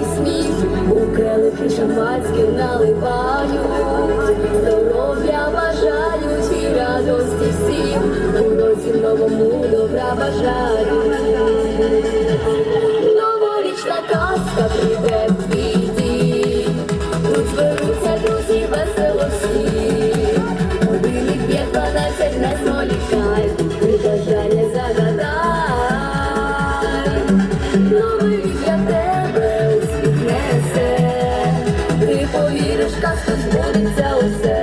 і сміх, у келихи шампанське наливають, здоров'я бажають і радості всім, у році новому добра бажають. Новорічна казка прийде в дім, Тут зберуться друзі весело всі. Годинник б'є не зволікай, Ти бажання загадай. Новий повіриш, казку збудеться усе,